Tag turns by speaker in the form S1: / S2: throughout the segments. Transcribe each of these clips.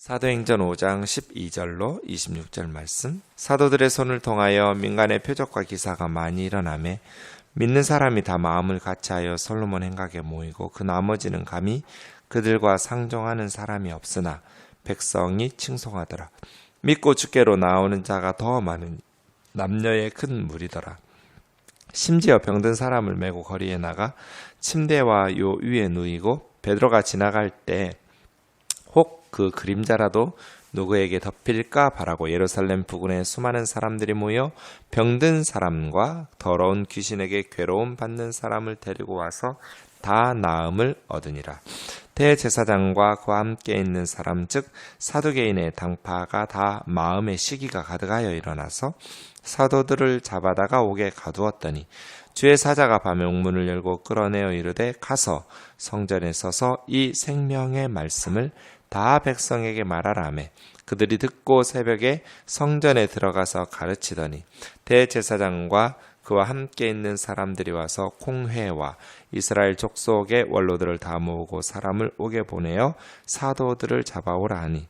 S1: 사도행전 5장 12절로 26절 말씀. 사도들의 손을 통하여 민간의 표적과 기사가 많이 일어나매 믿는 사람이 다 마음을 같이하여 솔로몬 행각에 모이고 그 나머지는 감히 그들과 상종하는 사람이 없으나 백성이 칭송하더라. 믿고 주께로 나오는 자가 더 많은 남녀의 큰 무리더라. 심지어 병든 사람을 메고 거리에 나가 침대와 요 위에 누이고 베드로가 지나갈 때혹 그 그림자라도 누구에게 덮일까 바라고 예루살렘 부근에 수많은 사람들이 모여 병든 사람과 더러운 귀신에게 괴로움 받는 사람을 데리고 와서 다 나음을 얻으니라. 대제사장과 그와 함께 있는 사람 즉 사두개인의 당파가 다 마음의 시기가 가득하여 일어나서 사도들을 잡아다가 옥에 가두었더니 주의 사자가 밤에 옥문을 열고 끌어내어 이르되 가서 성전에 서서 이 생명의 말씀을 다 백성에게 말하라매. 그들이 듣고 새벽에 성전에 들어가서 가르치더니 대제사장과 그와 함께 있는 사람들이 와서 콩회와 이스라엘 족속의 원로들을 다 모으고 사람을 옥에 보내어 사도들을 잡아오라 하니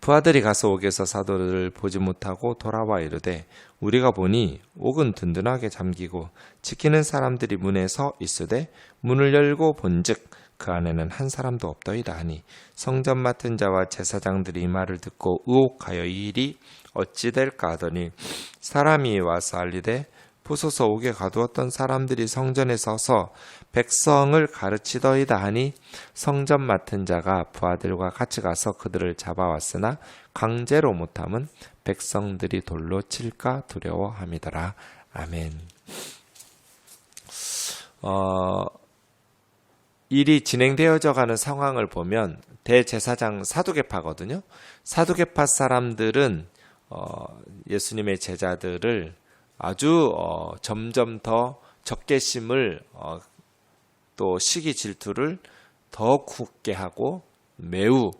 S1: 부하들이 가서 옥에서 사도들을 보지 못하고 돌아와 이르되 우리가 보니 옥은 든든하게 잠기고 지키는 사람들이 문에 서 있으되 문을 열고 본즉 그 안에는 한 사람도 없더이다 하니 성전 맡은 자와 제사장들이 이 말을 듣고 의혹하여 이 일이 어찌 될까 하더니 사람이 와서 알리되 보소서 옥에 가두었던 사람들이 성전에 서서 백성을 가르치더이다 하니 성전 맡은 자가 부하들과 같이 가서 그들을 잡아왔으나 강제로 못함은 백성들이 돌로 칠까 두려워함이더라. 아멘. 어, 일이 진행되어져 가는 상황을 보면 대제사장 사두개파거든요. 사두개파 사람들은 어, 예수님의 제자들을 아주 어, 점점 더 적개심을 어, 또 시기 질투를 더 굳게 하고 매우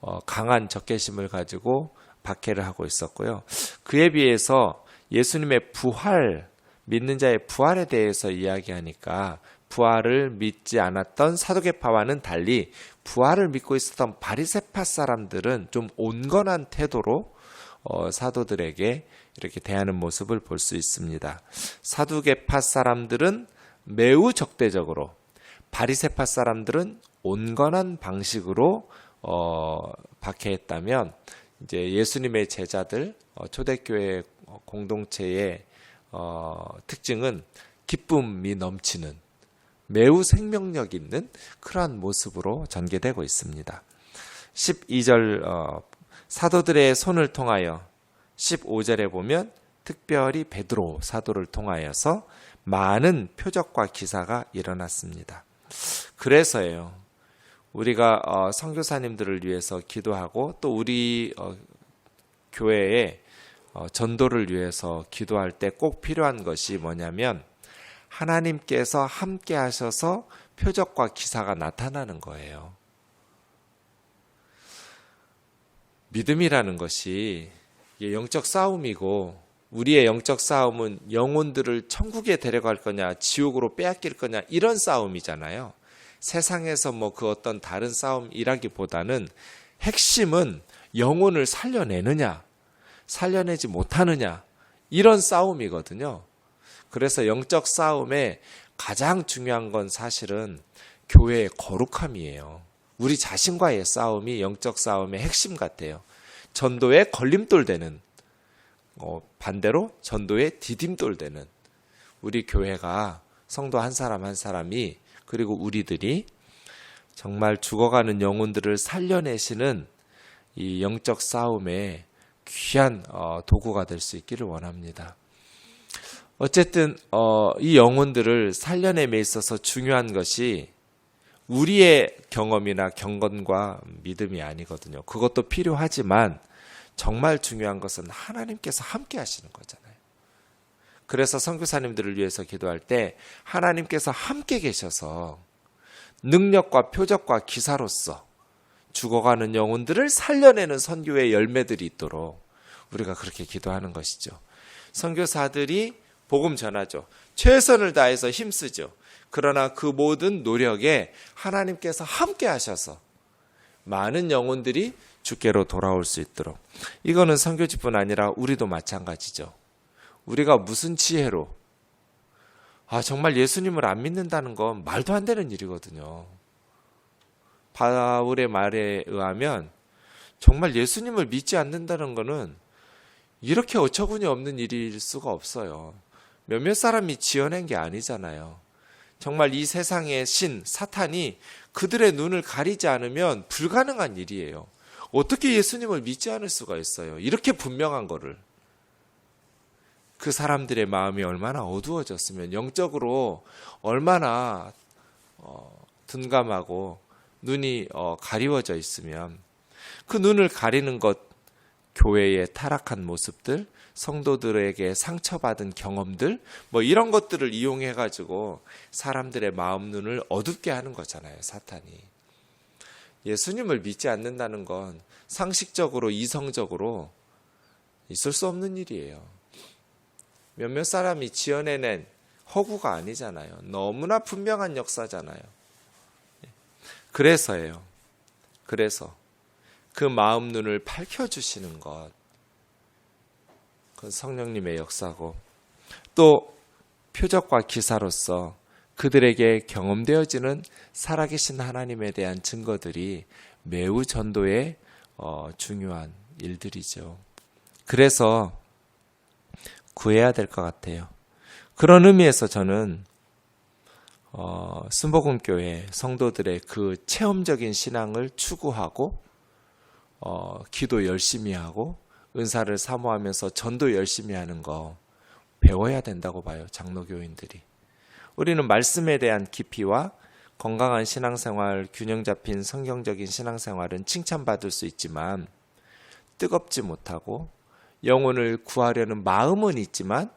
S1: 어, 강한 적개심을 가지고 박해를 하고 있었고요. 그에 비해서 예수님의 부활, 믿는 자의 부활에 대해서 이야기하니까 부활을 믿지 않았던 사도계파와는 달리 부활을 믿고 있었던 바리세파 사람들은 좀 온건한 태도로 어, 사도들에게 이렇게 대하는 모습을 볼 수 있습니다. 사두개파 사람들은 매우 적대적으로 바리세파 사람들은 온건한 방식으로 어, 박해했다면 이제 예수님의 제자들 어, 초대교회 공동체의 어, 특징은 기쁨이 넘치는 매우 생명력 있는 그러한 모습으로 전개되고 있습니다. 12절 어, 사도들의 손을 통하여 15절에 보면 특별히 베드로 사도를 통하여서 많은 표적과 기사가 일어났습니다. 그래서예요. 우리가 어, 선교사님들을 위해서 기도하고 또 우리 어, 교회의 어, 전도를 위해서 기도할 때 꼭 필요한 것이 뭐냐면 하나님께서 함께 하셔서 표적과 기사가 나타나는 거예요. 믿음이라는 것이 영적 싸움이고 우리의 영적 싸움은 영혼들을 천국에 데려갈 거냐 지옥으로 빼앗길 거냐 이런 싸움이잖아요. 세상에서 뭐 그 어떤 다른 싸움이라기보다는 핵심은 영혼을 살려내느냐 살려내지 못하느냐 이런 싸움이거든요. 그래서 영적 싸움에 가장 중요한 건 사실은 교회의 거룩함이에요. 우리 자신과의 싸움이 영적 싸움의 핵심 같아요. 전도에 걸림돌 되는 어, 반대로 전도에 디딤돌 되는 우리 교회가 성도 한 사람 한 사람이 그리고 우리들이 정말 죽어가는 영혼들을 살려내시는 이 영적 싸움에 귀한 어, 도구가 될 수 있기를 원합니다. 어쨌든 어, 이 영혼들을 살려냄에 있어서 중요한 것이 우리의 경험이나 경건과 믿음이 아니거든요. 그것도 필요하지만 정말 중요한 것은 하나님께서 함께 하시는 거잖아요. 그래서 선교사님들을 위해서 기도할 때 하나님께서 함께 계셔서 능력과 표적과 기사로서 죽어가는 영혼들을 살려내는 선교의 열매들이 있도록 우리가 그렇게 기도하는 것이죠. 선교사들이 복음 전하죠. 최선을 다해서 힘쓰죠. 그러나 그 모든 노력에 하나님께서 함께 하셔서 많은 영혼들이 주께로 돌아올 수 있도록 이거는 선교지뿐 아니라 우리도 마찬가지죠. 우리가 무슨 지혜로 아 정말 예수님을 안 믿는다는 건 말도 안 되는 일이거든요. 바울의 말에 의하면 정말 예수님을 믿지 않는다는 것은 이렇게 어처구니 없는 일일 수가 없어요. 몇몇 사람이 지어낸 게 아니잖아요. 정말 이 세상의 신, 사탄이 그들의 눈을 가리지 않으면 불가능한 일이에요. 어떻게 예수님을 믿지 않을 수가 있어요? 이렇게 분명한 거를. 그 사람들의 마음이 얼마나 어두워졌으면, 영적으로 얼마나 어, 둔감하고 눈이 어, 가리워져 있으면, 그 눈을 가리는 것, 교회의 타락한 모습들, 성도들에게 상처받은 경험들, 뭐 이런 것들을 이용해 가지고 사람들의 마음 눈을 어둡게 하는 거잖아요, 사탄이. 예수님을 믿지 않는다는 건 상식적으로 이성적으로 있을 수 없는 일이에요. 몇몇 사람이 지어내낸 허구가 아니잖아요. 너무나 분명한 역사잖아요. 그래서예요. 그래서 그 마음 눈을 밝혀 주시는 것. 그건 성령님의 역사고 또 표적과 기사로서 그들에게 경험되어지는 살아계신 하나님에 대한 증거들이 매우 전도에 어, 중요한 일들이죠. 그래서 구해야 될 것 같아요. 그런 의미에서 저는 어, 순복음교회 성도들의 그 체험적인 신앙을 추구하고 어, 기도 열심히 하고 은사를 사모하면서 전도 열심히 하는 거 배워야 된다고 봐요. 장로교인들이. 우리는 말씀에 대한 깊이와 건강한 신앙생활, 균형 잡힌 성경적인 신앙생활은 칭찬받을 수 있지만 뜨겁지 못하고 영혼을 구하려는 마음은 있지만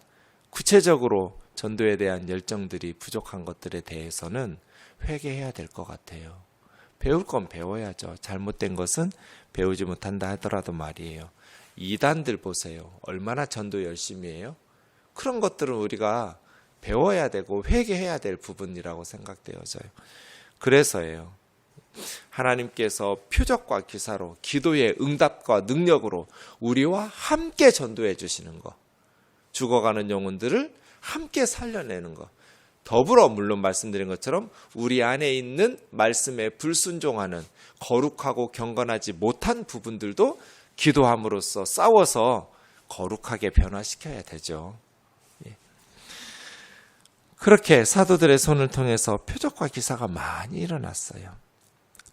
S1: 구체적으로 전도에 대한 열정들이 부족한 것들에 대해서는 회개해야 될 것 같아요. 배울 건 배워야죠. 잘못된 것은 배우지 못한다 하더라도 말이에요. 이단들 보세요. 얼마나 전도 열심히 해요? 그런 것들은 우리가 배워야 되고 회개해야 될 부분이라고 생각되어져요. 그래서예요. 하나님께서 표적과 기사로 기도의 응답과 능력으로 우리와 함께 전도해 주시는 것. 죽어가는 영혼들을 함께 살려내는 것. 더불어 물론 말씀드린 것처럼 우리 안에 있는 말씀에 불순종하는 거룩하고 경건하지 못한 부분들도 기도함으로써 싸워서 거룩하게 변화시켜야 되죠. 예. 그렇게 사도들의 손을 통해서 표적과 기사가 많이 일어났어요.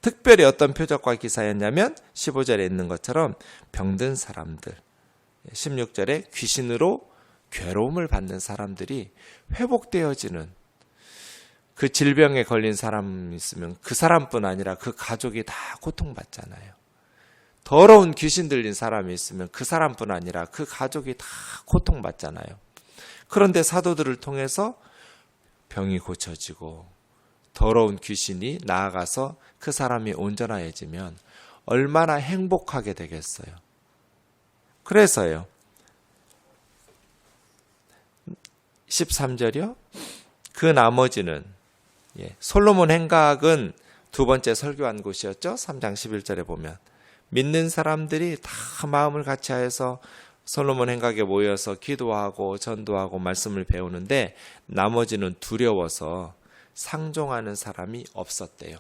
S1: 특별히 어떤 표적과 기사였냐면 15절에 있는 것처럼 병든 사람들, 16절에 귀신으로 괴로움을 받는 사람들이 회복되어지는 그 질병에 걸린 사람 있으면 그 사람뿐 아니라 그 가족이 다 고통받잖아요. 더러운 귀신 들린 사람이 있으면 그 사람뿐 아니라 그 가족이 다 고통받잖아요. 그런데 사도들을 통해서 병이 고쳐지고 더러운 귀신이 나아가서 그 사람이 온전해지면 얼마나 행복하게 되겠어요. 그래서요. 13절이요. 그 나머지는 예, 솔로몬 행각은 두 번째 설교한 곳이었죠. 3장 11절에 보면 믿는 사람들이 다 마음을 같이하여서 솔로몬 행각에 모여서 기도하고 전도하고 말씀을 배우는데 나머지는 두려워서 상종하는 사람이 없었대요.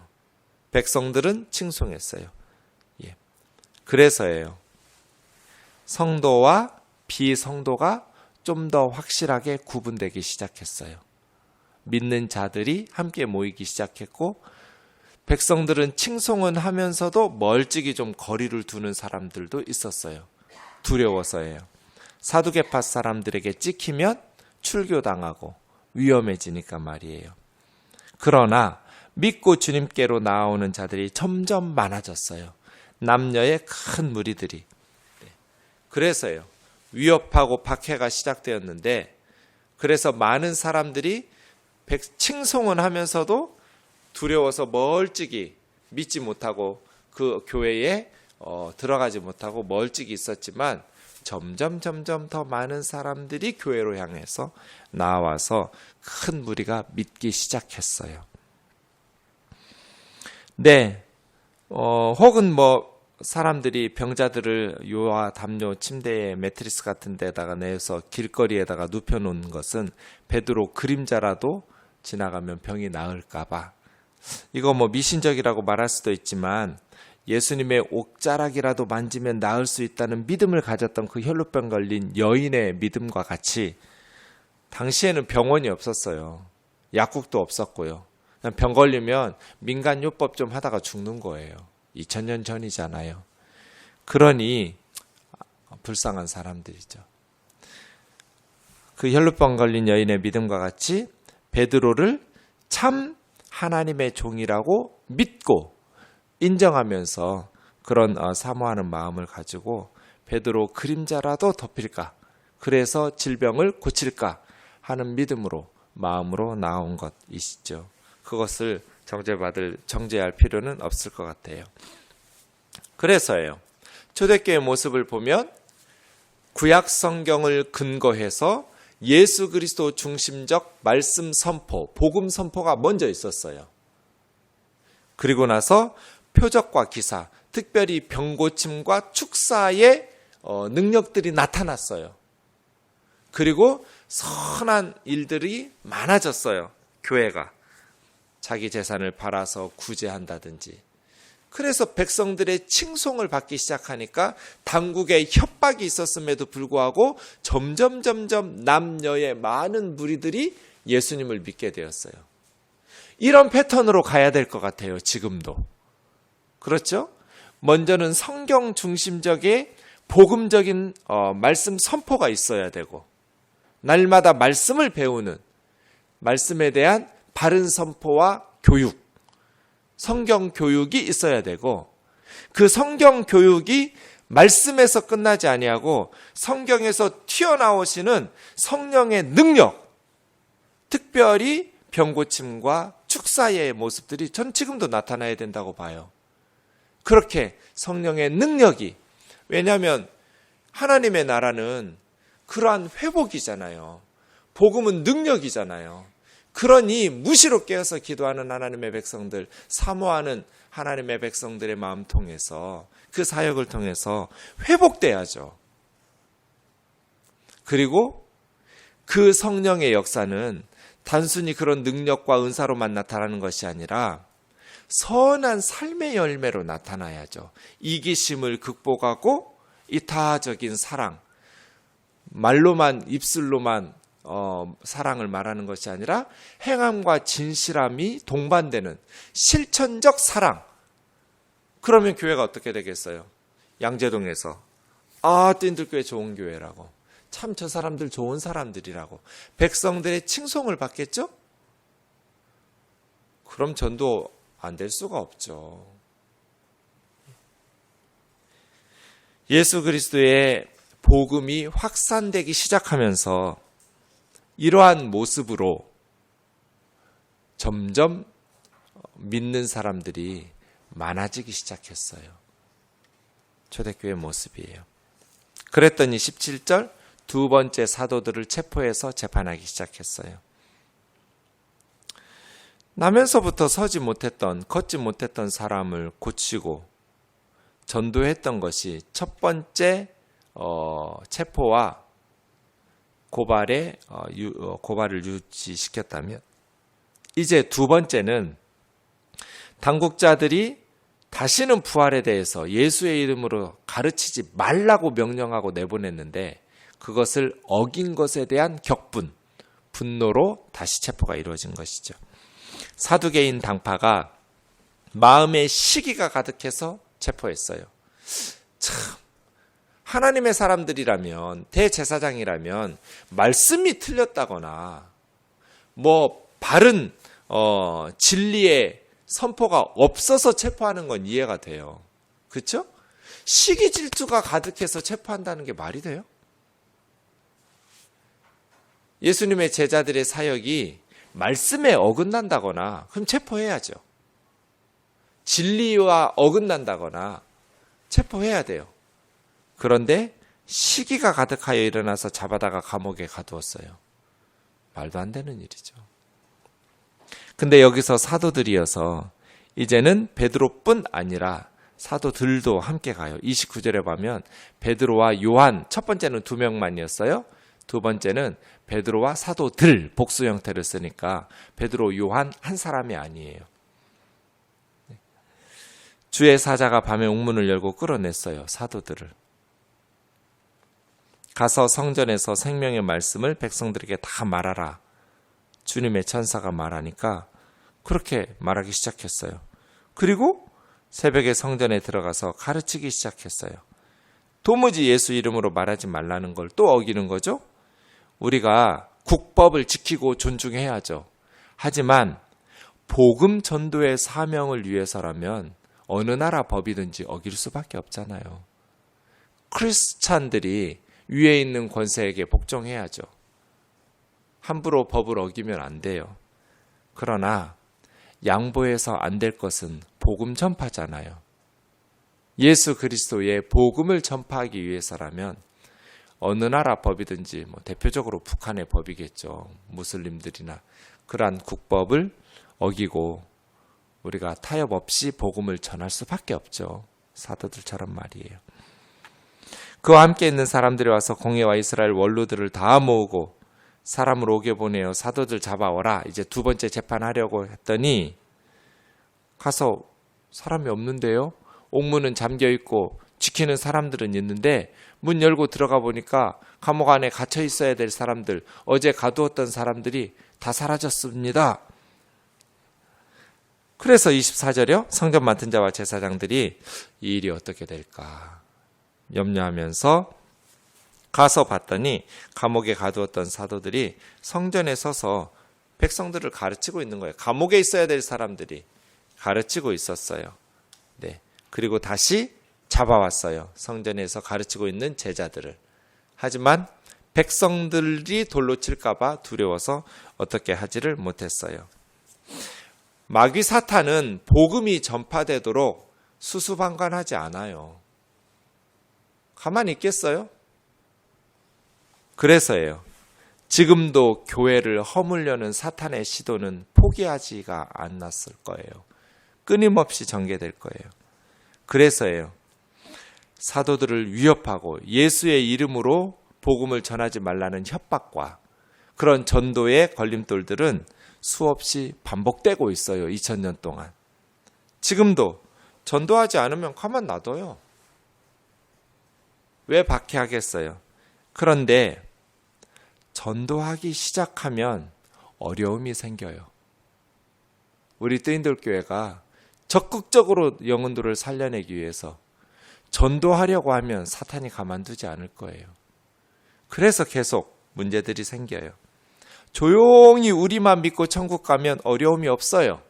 S1: 백성들은 칭송했어요. 예. 그래서예요. 성도와 비성도가 좀 더 확실하게 구분되기 시작했어요. 믿는 자들이 함께 모이기 시작했고 백성들은 칭송은 하면서도 멀찍이 좀 거리를 두는 사람들도 있었어요. 두려워서예요. 사두개파 사람들에게 찍히면 출교당하고 위험해지니까 말이에요. 그러나 믿고 주님께로 나오는 자들이 점점 많아졌어요. 남녀의 큰 무리들이. 그래서요. 위협하고 박해가 시작되었는데 그래서 많은 사람들이 칭송은 하면서도 두려워서 멀찍이 믿지 못하고 그 교회에 어, 들어가지 못하고 멀찍이 있었지만 점점 점점 더 많은 사람들이 교회로 향해서 나와서 큰 무리가 믿기 시작했어요. 네. 어, 혹은 뭐 사람들이 병자들을 요와 담요 침대에 매트리스 같은 데다가 내서 길거리에다가 눕혀 놓은 것은 베드로 그림자라도 지나가면 병이 나을까봐 이거 뭐 미신적이라고 말할 수도 있지만 예수님의 옥자락이라도 만지면 나을 수 있다는 믿음을 가졌던 그 혈루병 걸린 여인의 믿음과 같이 당시에는 병원이 없었어요. 약국도 없었고요. 그냥 병 걸리면 민간 요법 좀 하다가 죽는 거예요. 2000년 전이잖아요. 그러니 불쌍한 사람들이죠. 그 혈루병 걸린 여인의 믿음과 같이 베드로를 참 하나님의 종이라고 믿고 인정하면서 그런 어, 사모하는 마음을 가지고 베드로 그림자라도 덮일까 그래서 질병을 고칠까 하는 믿음으로 마음으로 나온 것이시죠. 그것을 정죄받을 정죄할 필요는 없을 것 같아요. 그래서예요. 초대교회 모습을 보면 구약 성경을 근거해서 예수 그리스도 중심적 말씀 선포, 복음 선포가 먼저 있었어요. 그리고 나서 표적과 기사, 특별히 병고침과 축사의 어, 능력들이 나타났어요. 그리고 선한 일들이 많아졌어요. 교회가 자기 재산을 팔아서 구제한다든지. 그래서 백성들의 칭송을 받기 시작하니까 당국의 협박이 있었음에도 불구하고 점점 점점 남녀의 많은 무리들이 예수님을 믿게 되었어요. 이런 패턴으로 가야 될 것 같아요. 지금도. 그렇죠? 먼저는 성경 중심적인 복음적인 어, 말씀 선포가 있어야 되고 날마다 말씀을 배우는 말씀에 대한 바른 선포와 교육, 성경 교육이 있어야 되고 그 성경 교육이 말씀에서 끝나지 아니하고 성경에서 튀어나오시는 성령의 능력, 특별히 병고침과 축사의 모습들이 전 지금도 나타나야 된다고 봐요. 그렇게 성령의 능력이 왜냐하면 하나님의 나라는 그러한 회복이잖아요. 복음은 능력이잖아요. 그러니 무시로 깨어서 기도하는 하나님의 백성들, 사모하는 하나님의 백성들의 마음 통해서 그 사역을 통해서 회복돼야죠. 그리고 그 성령의 역사는 단순히 그런 능력과 은사로만 나타나는 것이 아니라 선한 삶의 열매로 나타나야죠. 이기심을 극복하고 이타적인 사랑, 말로만 입술로만 어, 사랑을 말하는 것이 아니라 행함과 진실함이 동반되는 실천적 사랑. 그러면 교회가 어떻게 되겠어요? 양재동에서 아 뛴들교회 좋은 교회라고 참 저 사람들 좋은 사람들이라고 백성들의 칭송을 받겠죠? 그럼 전도 안 될 수가 없죠. 예수 그리스도의 복음이 확산되기 시작하면서 이러한 모습으로 점점 믿는 사람들이 많아지기 시작했어요. 초대교회 모습이에요. 그랬더니 17절 두 번째 사도들을 체포해서 재판하기 시작했어요. 나면서부터 서지 못했던, 걷지 못했던 사람을 고치고 전도했던 것이 첫 번째 어, 체포와 고발에 어, 유, 어, 고발을 유지시켰다면 이제 두 번째는 당국자들이 다시는 부활에 대해서 예수의 이름으로 가르치지 말라고 명령하고 내보냈는데 그것을 어긴 것에 대한 격분, 분노로 다시 체포가 이루어진 것이죠. 사두개인 당파가 마음의 시기가 가득해서 체포했어요. 참 하나님의 사람들이라면 대제사장이라면 말씀이 틀렸다거나 뭐 바른 어, 진리의 선포가 없어서 체포하는 건 이해가 돼요. 그렇죠? 시기 질투가 가득해서 체포한다는 게 말이 돼요? 예수님의 제자들의 사역이 말씀에 어긋난다거나 그럼 체포해야죠. 진리와 어긋난다거나 체포해야 돼요. 그런데 시기가 가득하여 일어나서 잡아다가 감옥에 가두었어요. 말도 안 되는 일이죠. 근데 여기서 사도들이어서 이제는 베드로뿐 아니라 사도들도 함께 가요. 29절에 보면 베드로와 요한 첫 번째는 두 명만이었어요. 두 번째는 베드로와 사도들 복수 형태를 쓰니까 베드로 요한 한 사람이 아니에요. 주의 사자가 밤에 옥문을 열고 끌어냈어요. 사도들을. 가서 성전에서 생명의 말씀을 백성들에게 다 말하라. 주님의 천사가 말하니까 그렇게 말하기 시작했어요. 그리고 새벽에 성전에 들어가서 가르치기 시작했어요. 도무지 예수 이름으로 말하지 말라는 걸 또 어기는 거죠? 우리가 국법을 지키고 존중해야죠. 하지만 복음 전도의 사명을 위해서라면 어느 나라 법이든지 어길 수밖에 없잖아요. 크리스찬들이 위에 있는 권세에게 복종해야죠. 함부로 법을 어기면 안 돼요. 그러나 양보해서 안 될 것은 복음 전파잖아요. 예수 그리스도의 복음을 전파하기 위해서라면 어느 나라 법이든지 뭐 대표적으로 북한의 법이겠죠. 무슬림들이나 그러한 국법을 어기고 우리가 타협 없이 복음을 전할 수밖에 없죠. 사도들처럼 말이에요. 그와 함께 있는 사람들이 와서 공예와 이스라엘 원로들을 다 모으고 사람을 오게 보내어 사도들 잡아오라. 이제 두 번째 재판하려고 했더니 가서 사람이 없는데요. 옥문은 잠겨 있고 지키는 사람들은 있는데 문 열고 들어가 보니까 감옥 안에 갇혀 있어야 될 사람들, 어제 가두었던 사람들이 다 사라졌습니다. 그래서 24절이요. 성전 맡은 자와 제사장들이 이 일이 어떻게 될까 염려하면서 가서 봤더니 감옥에 가두었던 사도들이 성전에 서서 백성들을 가르치고 있는 거예요. 감옥에 있어야 될 사람들이 가르치고 있었어요. 네. 그리고 다시 잡아왔어요. 성전에서 가르치고 있는 제자들을. 하지만 백성들이 돌로 칠까봐 두려워서 어떻게 하지를 못했어요. 마귀 사탄은 복음이 전파되도록 수수방관하지 않아요. 가만히 있겠어요? 그래서예요. 지금도 교회를 허물려는 사탄의 시도는 포기하지가 않았을 거예요. 끊임없이 전개될 거예요. 그래서예요. 사도들을 위협하고 예수의 이름으로 복음을 전하지 말라는 협박과 그런 전도의 걸림돌들은 수없이 반복되고 있어요. 2000년 동안. 지금도 전도하지 않으면 가만 놔둬요. 왜 박해하겠어요? 그런데 전도하기 시작하면 어려움이 생겨요. 우리 뜨인돌 교회가 적극적으로 영혼들을 살려내기 위해서 전도하려고 하면 사탄이 가만두지 않을 거예요. 그래서 계속 문제들이 생겨요. 조용히 우리만 믿고 천국 가면 어려움이 없어요.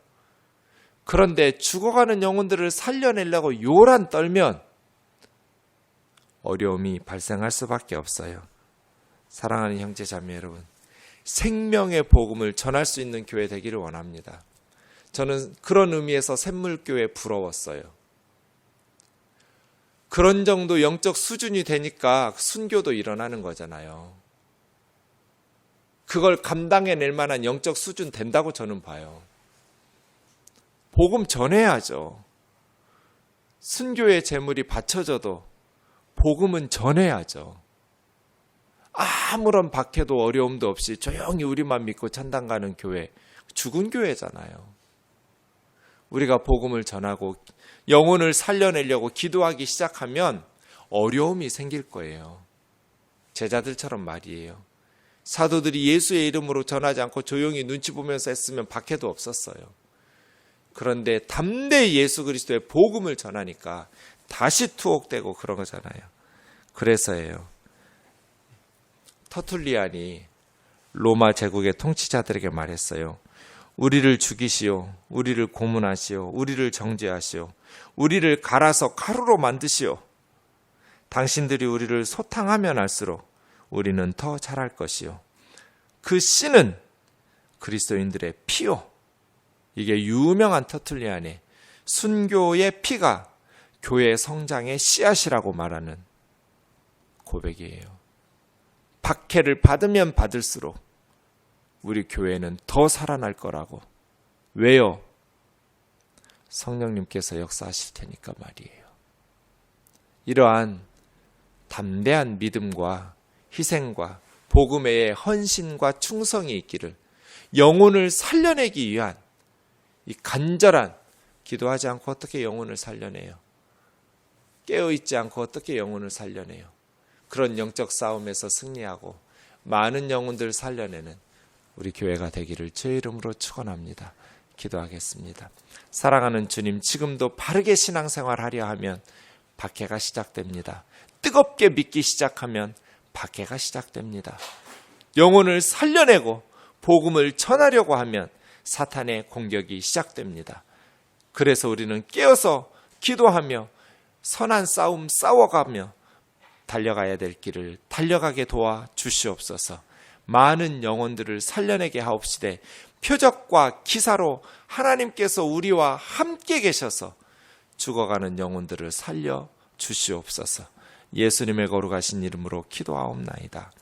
S1: 그런데 죽어가는 영혼들을 살려내려고 요란 떨면 어려움이 발생할 수밖에 없어요. 사랑하는 형제 자매 여러분, 생명의 복음을 전할 수 있는 교회 되기를 원합니다. 저는 그런 의미에서 샘물교회 부러웠어요. 그런 정도 영적 수준이 되니까 순교도 일어나는 거잖아요. 그걸 감당해낼 만한 영적 수준 된다고 저는 봐요. 복음 전해야죠. 순교의 재물이 바쳐져도 복음은 전해야죠. 아무런 박해도 어려움도 없이 조용히 우리만 믿고 찬당 가는 교회, 죽은 교회잖아요. 우리가 복음을 전하고 영혼을 살려내려고 기도하기 시작하면 어려움이 생길 거예요. 제자들처럼 말이에요. 사도들이 예수의 이름으로 전하지 않고 조용히 눈치 보면서 했으면 박해도 없었어요. 그런데 담대히 예수 그리스도의 복음을 전하니까 다시 투옥되고 그런 거잖아요. 그래서예요. 터툴리안이 로마 제국의 통치자들에게 말했어요. 우리를 죽이시오. 우리를 고문하시오. 우리를 정죄하시오. 우리를 갈아서 가루로 만드시오. 당신들이 우리를 소탕하면 할수록 우리는 더 잘할 것이요. 그 씨는 그리스도인들의 피요. 이게 유명한 터틀리안의 순교의 피가 교회 성장의 씨앗이라고 말하는 고백이에요. 박해를 받으면 받을수록 우리 교회는 더 살아날 거라고. 왜요? 성령님께서 역사하실 테니까 말이에요. 이러한 담대한 믿음과 희생과 복음의 헌신과 충성이 있기를 영혼을 살려내기 위한 이 간절한 기도하지 않고 어떻게 영혼을 살려내요? 깨어 있지 않고 어떻게 영혼을 살려내요? 그런 영적 싸움에서 승리하고 많은 영혼들 살려내는 우리 교회가 되기를 주의 이름으로 축원합니다. 기도하겠습니다. 사랑하는 주님, 지금도 바르게 신앙생활 하려 하면 박해가 시작됩니다. 뜨겁게 믿기 시작하면 박해가 시작됩니다. 영혼을 살려내고 복음을 전하려고 하면 사탄의 공격이 시작됩니다. 그래서 우리는 깨어서 기도하며 선한 싸움 싸워가며 달려가야 될 길을 달려가게 도와 주시옵소서. 많은 영혼들을 살려내게 하옵시되 표적과 기사로 하나님께서 우리와 함께 계셔서 죽어가는 영혼들을 살려 주시옵소서. 예수님의 거룩하신 이름으로 기도하옵나이다.